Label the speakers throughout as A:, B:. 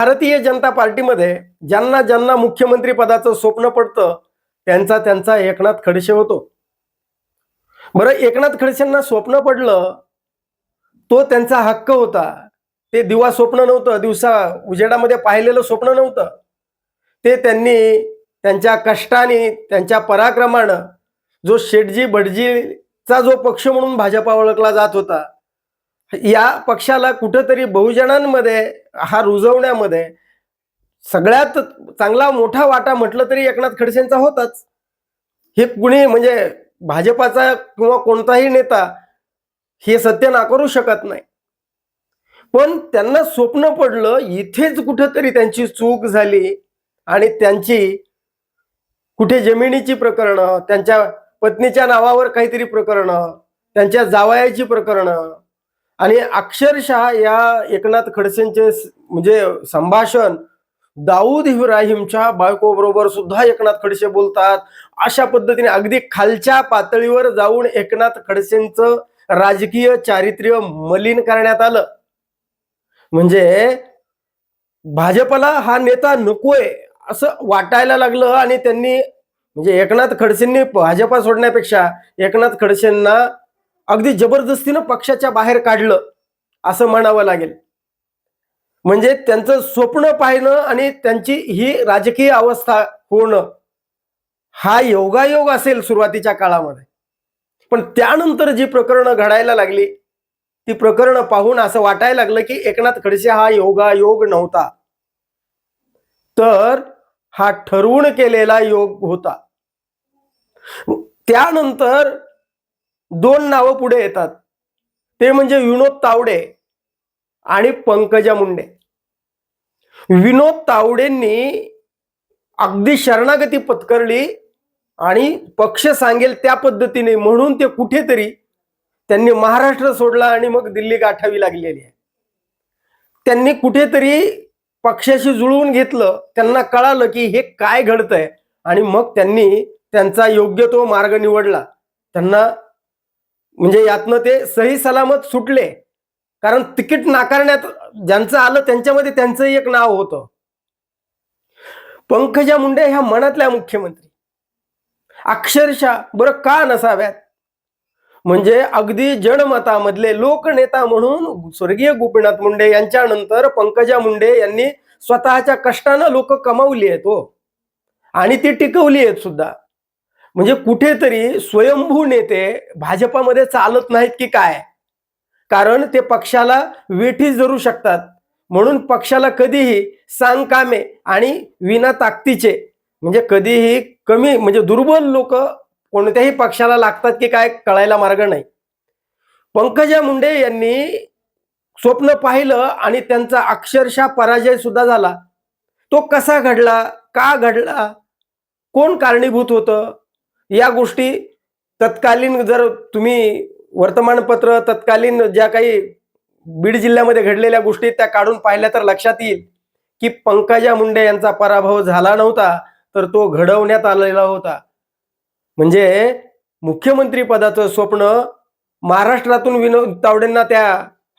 A: भारतीय जनता पार्टीमध्ये ज्यांना ज्यांना मुख्यमंत्री पदाचं स्वप्न पडतं त्यांचा त्यांचा एकनाथ खडसे होतो. बरं एकनाथ खडसेंना स्वप्न पडलं तो त्यांचा हक्क होता. ते दिवा स्वप्न नव्हतं दिवसा उजेडामध्ये पाहिलेलं स्वप्न नव्हतं. ते त्यांनी त्यांच्या कष्टाने त्यांच्या पराक्रमानं जो शेटजी भटजीचा जो पक्ष म्हणून भाजपा ओळखला जात होता या पक्षाला कुठंतरी बहुजनांमध्ये हा रुजवण्यामध्ये सगळ्यात चांगला मोठा वाटा म्हटलं तरी एकनाथ खडसेंचा होताच. हे कुणी म्हणजे भाजपाचा किंवा कोणताही नेता हे सत्य नाकारू शकत नाही. पण त्यांना स्वप्न पडलं इथेच कुठंतरी त्यांची चूक झाली आणि त्यांची कुठे जमिनीची प्रकरणं त्यांच्या पत्नीच्या नावावर काहीतरी प्रकरणं त्यांच्या जावयाची प्रकरणं आणि अक्षरशः या एकनाथ खडसेंचे म्हणजे संभाषण दाऊद इब्राहिमच्या बायकोबरोबर सुद्धा एकनाथ खडसे बोलतात. अशा पद्धतीने अगदी खालच्या पातळीवर जाऊन एकनाथ खडसेंचं राजकीय चारित्र्य मलिन करण्यात आलं. म्हणजे भाजपला हा नेता नकोय असं वाटायला लागलं आणि त्यांनी म्हणजे एकनाथ खडसेंनी भाजपा सोडण्यापेक्षा एकनाथ खडसेंना अगदी जबरदस्तीनं पक्षाच्या बाहेर काढलं असं म्हणावं लागेल. म्हणजे त्यांचं स्वप्न पाहणं आणि त्यांची ही राजकीय अवस्था होणं हा योगायोग असेल सुरुवातीच्या काळामध्ये. पण त्यानंतर जी प्रकरणं घडायला लागली ती प्रकरणं पाहून असं वाटायला लागलं की एकनाथ खडसे हा योगायोग नव्हता. तर हा ठरवून केलेला योग होता. त्यानंतर दोन नावं पुढे येतात. ते म्हणजे विनोद तावडे आणि पंकजा मुंडे. विनोद तावडेंनी अगदी शरणागती पत्करली आणि पक्ष सांगेल त्या पद्धतीने म्हणून ते कुठेतरी त्यांनी महाराष्ट्र सोडला आणि मग दिल्ली गाठावी लागलेली आहे. त्यांनी कुठेतरी पक्षाशी जुळवून घेतलं त्यांना कळालं की हे काय घडतंय आणि मग त्यांनी त्यांचा योग्य तो मार्ग निवडला. त्यांना म्हणजे यातनं ते सही सलामत सुटले. कारण तिकीट नाकारण्यात ज्यांचं आलं त्यांच्यामध्ये त्यांचंही एक नाव होतं. पंकजा मुंडे ह्या मनातल्या मुख्यमंत्री. अक्षरशः बरं का नसाव्यात? म्हणजे अगदी जनमतामधले लोकनेता म्हणून स्वर्गीय गोपीनाथ मुंडे यांच्यानंतर पंकजा मुंडे यांनी स्वतःच्या कष्टानं लोक कमावली आहेत हो. आणि ती टिकवली आहेत सुद्धा. म्हणजे कुठेतरी स्वयंभू नेते भाजपामध्ये चालत नाहीत की काय? कारण ते पक्षाला वेठी धरू शकतात. म्हणून पक्षाला कधीही सांगकामे आणि विना ताकदीचे म्हणजे कधीही कमी म्हणजे दुर्बल लोक कोणत्याही पक्षाला लागतात की काय कळायला मार्ग नाही. पंकजा मुंडे यांनी स्वप्न पाहिलं आणि त्यांचा अक्षरशः पराजय सुद्धा झाला. तो कसा घडला का घडला कोण कारणीभूत होतं? या गोष्टी तत्कालीन जर तुम्ही वर्तमानपत्र तत्कालीन ज्या काही बीड जिल्ह्यामध्ये घडलेल्या गोष्टी त्या काढून पाहिल्या तर लक्षात येईल की पंकजा मुंडे यांचा पराभव झाला नव्हता तर तो घडवण्यात आलेला होता. म्हणजे मुख्यमंत्री पदाचं स्वप्न महाराष्ट्रातून विनोद तावडेंना त्या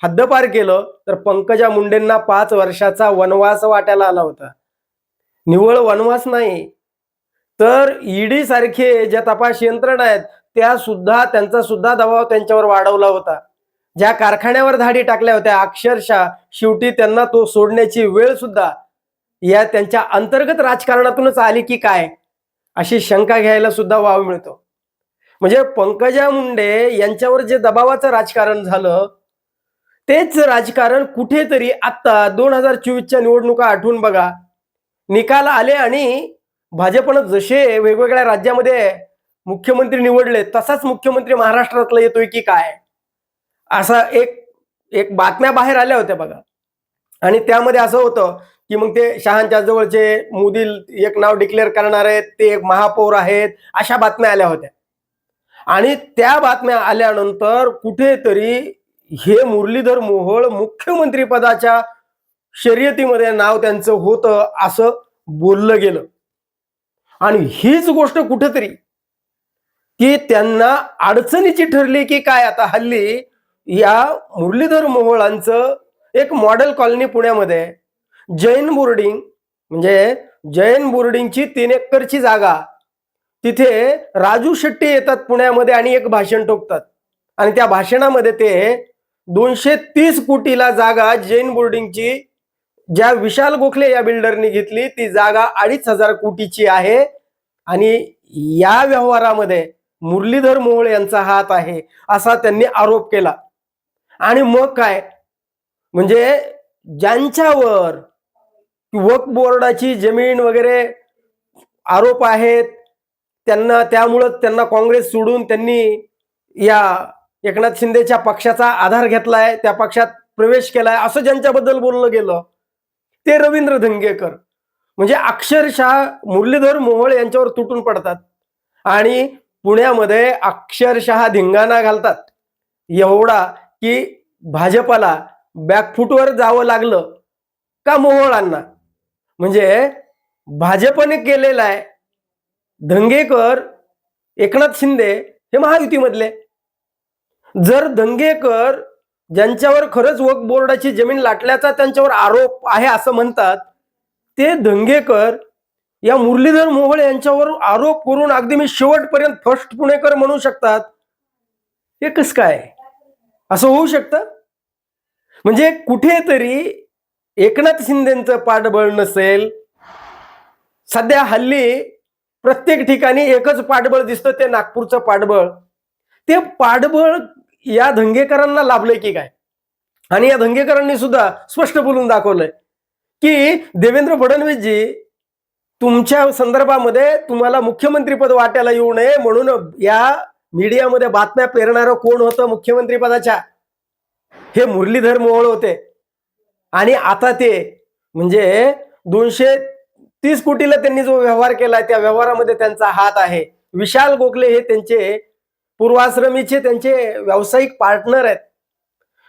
A: हद्दपार केलं तर पंकजा मुंडेंना पाच वर्षाचा वनवास वाटायला आला होता. निव्वळ वनवास नाही तर ईडी सारखे ज्या तपास यंत्रणा आहेत त्या सुद्धा त्यांचा सुद्धा दबाव त्यांच्यावर वाढवला होता. ज्या कारखान्यावर धाडी टाकल्या होत्या अक्षरशः शेवटी त्यांना तो सोडण्याची वेळ सुद्धा या त्यांच्या अंतर्गत राजकारणातूनच आली की काय? अशी शंका घ्यायला सुद्धा वाव मिळतो. म्हणजे पंकजा मुंडे यांच्यावर जे दबावाचं राजकारण झालं तेच राजकारण कुठेतरी आत्ता दोन हजार चोवीसच्या निवडणुका आठवून बघा. निकाल आले आणि भाजपनं जसे वेगवेगळ्या राज्यामध्ये मुख्यमंत्री निवडले तसाच मुख्यमंत्री महाराष्ट्रातला येतोय की काय? असा एक एक बातम्या बाहेर आल्या होत्या बघा. आणि त्यामध्ये असं होतं की मग ते शहांच्या जवळचे मोदी एक नाव डिक्लेअर करणार आहेत ते एक महापौर आहेत अशा बातम्या आल्या होत्या. आणि त्या बातम्या आल्यानंतर कुठेतरी हे मुरलीधर मोहोळ मुख्यमंत्री पदाच्या शर्यतीमध्ये नाव त्यांचं होतं असं बोललं गेलं. आणि हीच गोष्ट कुठेतरी की त्यांना अडचणीची ठरली की काय आता हल्ली या मुरलीधर मोहोळांचं एक मॉडेल कॉलनी पुण्यामध्ये जैन बोर्डिंग म्हणजे जैन बोर्डिंगची तीन एकरची जागा. तिथे राजू शेट्टी येतात पुण्यामध्ये आणि एक भाषण टोकतात. आणि त्या भाषणामध्ये ते दोनशे तीस कोटीला जागा जैन बोर्डिंगची ज्या विशाल गोखले या बिल्डरनी घेतली ती जागा अडीच हजार कोटीची आहे. आणि या व्यवहारामध्ये मुरलीधर मोहोळ यांचा हात आहे असा त्यांनी आरोप केला. आणि मग काय? म्हणजे ज्यांच्यावर वक्फ बोर्डाची जमीन वगैरे आरोप आहेत त्यांना त्यामुळं त्यांना काँग्रेस सोडून त्यांनी या एकनाथ शिंदेच्या पक्षाचा आधार घेतलाय त्या पक्षात प्रवेश केलाय असं ज्यांच्याबद्दल बोललं गेलं. ते रवींद्र धंगेकर. म्हणजे अक्षरशः मुरलीधर मोहोळ यांच्यावर तुटून पडतात. आणि पुण्यामध्ये अक्षरशः धिंगाणा घालतात. एवढा की भाजपाला बॅकफूटवर जावं लागलं का मोहोळांना? म्हणजे भाजपने केलेला आहे. धंगेकर एकनाथ शिंदे हे महायुतीमधले. जर धंगेकर ज्यांच्यावर खरंच वक्फ बोर्डाची जमीन लाटल्याचा त्यांच्यावर आरोप आहे असं म्हणतात ते धंगेकर या मुरलीधर मोहोळ यांच्यावर आरोप करून अगदी मी शेवटपर्यंत फर्स्ट पुणेकर म्हणू शकतात. हे कसं काय? असं होऊ शकतं? म्हणजे कुठेतरी एकनाथ शिंदेचं पाठबळ नसेल सध्या हल्ली प्रत्येक ठिकाणी एकच पाठबळ दिसतं ते नागपूरचं पाठबळ. ते पाठबळ या धंगेकरांना लाभलंय की काय? आणि या धंगेकरांनी सुद्धा स्पष्ट बोलून दाखवलंय की देवेंद्र फडणवीसजी तुमच्या संदर्भामध्ये तुम्हाला मुख्यमंत्रीपद वाटायला वाट्याला येऊ नये म्हणून या मीडियामध्ये बातम्या पेरणारं कोण होतं मुख्यमंत्रीपदाच्या? हे मुरलीधर मोहोळ होते. आणि आता ते म्हणजे दोनशे तीस कोटीला त्यांनी जो व्यवहार केलाय त्या व्यवहारामध्ये त्यांचा हात आहे. विशाल गोखले हे त्यांचे पूर्वाश्रमीचे त्यांचे व्यावसायिक पार्टनर आहेत.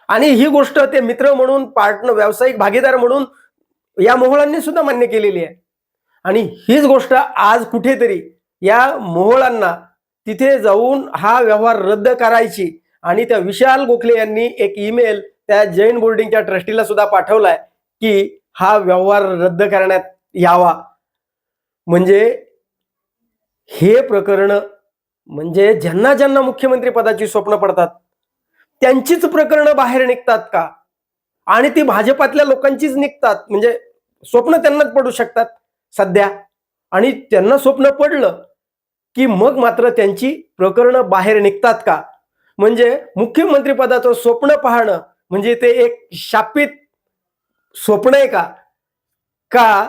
A: आणि ही गोष्ट ते मित्र म्हणून पार्टनर व्यावसायिक भागीदार म्हणून या मोहळांनी सुद्धा मान्य केलेली आहे. आणि हीच गोष्ट आज कुठेतरी या मोहळांना तिथे जाऊन हा व्यवहार रद्द करायची आणि त्या विशाल गोखले यांनी एक ईमेल त्या जैन बोर्डिंगच्या ट्रस्टीला सुद्धा पाठवलाय की हा व्यवहार रद्द करण्यात यावा. म्हणजे हे प्रकरण म्हणजे ज्यांना ज्यांना मुख्यमंत्री पदाची स्वप्न पडतात त्यांचीच प्रकरणं बाहेर निघतात का? आणि ती भाजपातल्या लोकांचीच निघतात. म्हणजे स्वप्न त्यांनाच पडू शकतात सध्या. आणि त्यांना स्वप्न पडलं की मग मात्र त्यांची प्रकरणं बाहेर निघतात का? म्हणजे मुख्यमंत्री पदाचं स्वप्न पाहणं म्हणजे ते एक शापित स्वप्न आहे का? का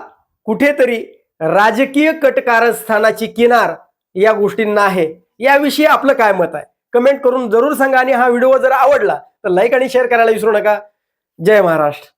A: कुठेतरी राजकीय कटकारस्थानाची किनार या गोष्टींना आहे? याविषयी आपलं काय मत आहे? कमेंट करून जरूर सांगा आणि हा व्हिडिओ जर आवडला तर लाईक आणि शेअर करायला विसरू नका. जय महाराष्ट्र.